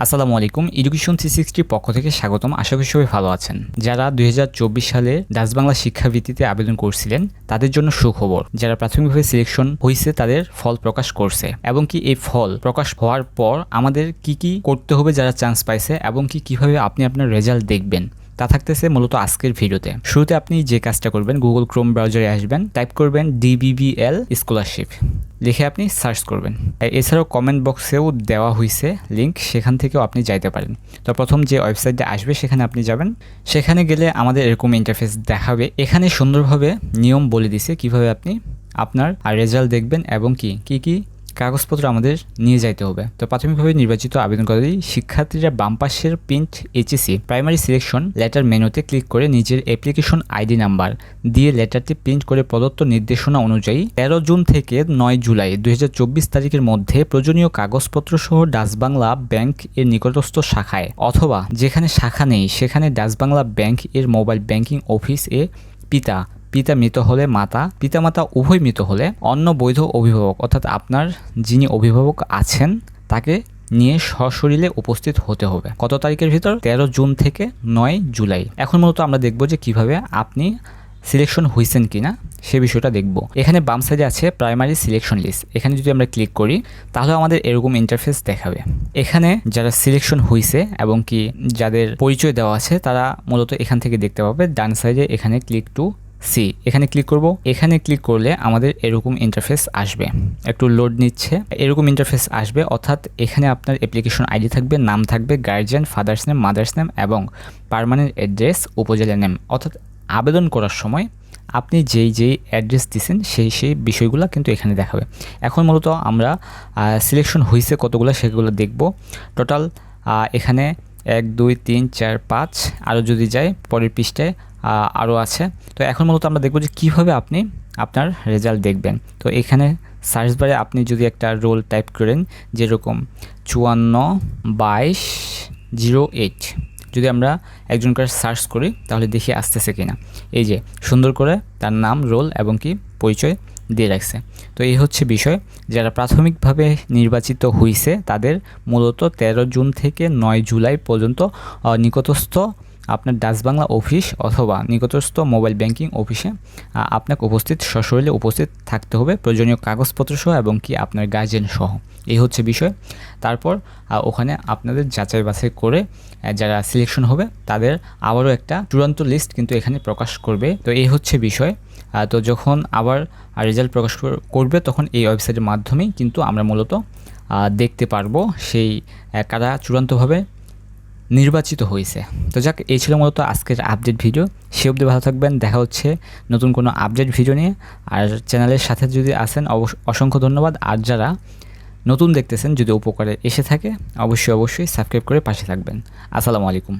আসসালামু আলাইকুম education three সিক্সটির পক্ষ থেকে স্বাগতম। আশা করি সবাই ভালো আছেন। যারা দুই হাজার চব্বিশ সালে ডাচ বাংলা শিক্ষাবৃত্তিতে আবেদন করছিলেন, তাদের জন্য সুখবর। যারা প্রাথমিকভাবে সিলেকশন হয়েছে তাদের ফল প্রকাশ করছে। এবং কি এই ফল প্রকাশ হওয়ার পর আমাদের কি কি করতে হবে যারা চান্স পাইছে, এবং কি কীভাবে আপনি আপনার রেজাল্ট দেখবেন? তা থাকতেছে মূলত আজকের ভিডিওতে। শুরুতে আপনি যে কাজটা করবেন গুগল ক্রোম ব্রাউজারে আসবেন টাইপ করবেন ডিবিবিএল স্কলারশিপ লিখে আপনি সার্চ করবেন। এছাড়াও কমেন্ট বক্সেও দেওয়া হয়েছে লিঙ্ক সেখান থেকেও আপনি যাইতে পারেন। তো প্রথম যে ওয়েবসাইটটা আসবে, সেখানে আপনি যাবেন। সেখানে গেলে আমাদের এরকম ইন্টারফেস দেখাবে। এখানে সুন্দরভাবে নিয়ম বলে দিছে কীভাবে আপনি আপনার রেজাল্ট দেখবেন এবং কি কি কি কাগজপত্র আমাদের নিয়ে যাইতে হবে। তো প্রাথমিকভাবে নির্বাচিত আবেদনকারী শিক্ষার্থীরা বাম পাশের print HSC primary selection letter মেনুতে ক্লিক করে নিজের অ্যাপ্লিকেশন আইডি নাম্বার দিয়ে লেটারটি প্রিন্ট করে প্রদত্ত নির্দেশনা অনুযায়ী তেরো জুন থেকে নয় জুলাই দুই হাজার চব্বিশ তারিখের মধ্যে প্রয়োজনীয় কাগজপত্র সহ ডাচবাংলা ব্যাংক এর নিকটস্থ শাখায় অথবা যেখানে শাখা নেই সেখানে ডাচবাংলা ব্যাংক এর মোবাইল ব্যাংকিং অফিস এ পিতা পিতা মৃত হলে মাতা পিতামাতা উভয় মৃত হলে অন্য বৈধ অভিভাবক, অর্থাৎ আপনার যিনি অভিভাবক আছেন, তাকে নিয়ে সশরীরে উপস্থিত হতে হবে। কত তারিখের ভিতর? তেরো জুন থেকে নয় জুলাই। এখন মূলত আমরা দেখব যে কীভাবে আপনি সিলেকশন হয়েছেন কিনা, সে বিষয়টা দেখব। এখানে বাম সাইডে আছে প্রাইমারি সিলেকশন লিস্ট। এখানে যদি আমরা ক্লিক করি, তাহলে আমাদের এরকম ইন্টারফেস দেখাবে। এখানে যারা সিলেকশন হয়েছে এবং কি যাদের পরিচয় দেওয়া আছে, তারা মূলত এখান থেকে দেখতে পাবে। ডান সাইডে এখানে ক্লিক টু সি, এখানে ক্লিক করব। এখানে ক্লিক করলে আমাদের এরকম ইন্টারফেস আসবে। একটু লোড নিচ্ছে। এরকম ইন্টারফেস আসবে, অর্থাৎ এখানে আপনার অ্যাপ্লিকেশন আইডি থাকবে, নাম থাকবে guardian father's name mother's name এবং পারমানেন্ট অ্যাড্রেস উপজেলা নেম অর্থাৎ আবেদন করার সময় আপনি যেই যেই অ্যাড্রেস দিছেন, সেই সেই বিষয়গুলো কিন্তু এখানে দেখাবে। এখন মূলত আমরা সিলেকশন হয়েছে কতগুলো সেগুলো দেখব। টোটাল এখানে এক, দুই, তিন, চার, পাঁচ আরও যদি যায়, পরের পৃষ্ঠায় আরও আছে। তো এখন মূলত আমরা দেখব যে কীভাবে আপনি আপনার রেজাল্ট দেখবেন। তো এখানে সার্চ বারে আপনি যদি একটা রোল টাইপ করেন যেরকম চুয়ান্ন বাইশ জিরো এইট যদি আমরা একজনকার সার্চ করি তাহলে দেখি আসতেছে কিনা। এই যে, সুন্দর করে তার নাম রোল এবং কি পরিচয় দিয়ে রাখছে। তো এই হচ্ছে বিষয়। যারা প্রাথমিকভাবে নির্বাচিত হয়েছে তাদের মূলত তেরো জুন থেকে নয় জুলাই পর্যন্ত নিকটস্থ আপনার ডাচ বাংলা অফিস অথবা নিকটস্থ মোবাইল ব্যাংকিং অফিসে আপনাকে উপস্থিত, সশরীরে উপস্থিত থাকতে হবে। প্রয়োজনীয় কাগজপত্র সহ এবং কি আপনার গার্জেন সহ। এই হচ্ছে বিষয়। তারপর ওখানে আপনাদের যাচাই বাছাই করে যারা সিলেকশন হবে, তাদের আবারও একটা চূড়ান্ত লিস্ট কিন্তু এখানে প্রকাশ করবে। তো এই হচ্ছে বিষয়। তো যখন আবার রেজাল্ট প্রকাশ করবে, তখন এই ওয়েবসাইটের মাধ্যমেই কিন্তু আমরা মূলত দেখতে পারব সেই কারা চূড়ান্তভাবে নির্বাচিত হয়েছে। তো যাক, এই ছিল মূলত আজকের আপডেট ভিডিও সে অবধি ভালো থাকবেন, দেখা হচ্ছে নতুন কোনো আপডেট ভিডিও নিয়ে। আর চ্যানেলের সাথে যদি আসেন অবশ্য অসংখ্য ধন্যবাদ। আর যারা নতুন দেখতেছেন, যদি উপকারে এসে থাকে, অবশ্যই অবশ্যই সাবস্ক্রাইব করে পাশে থাকবেন। আসসালামু আলাইকুম।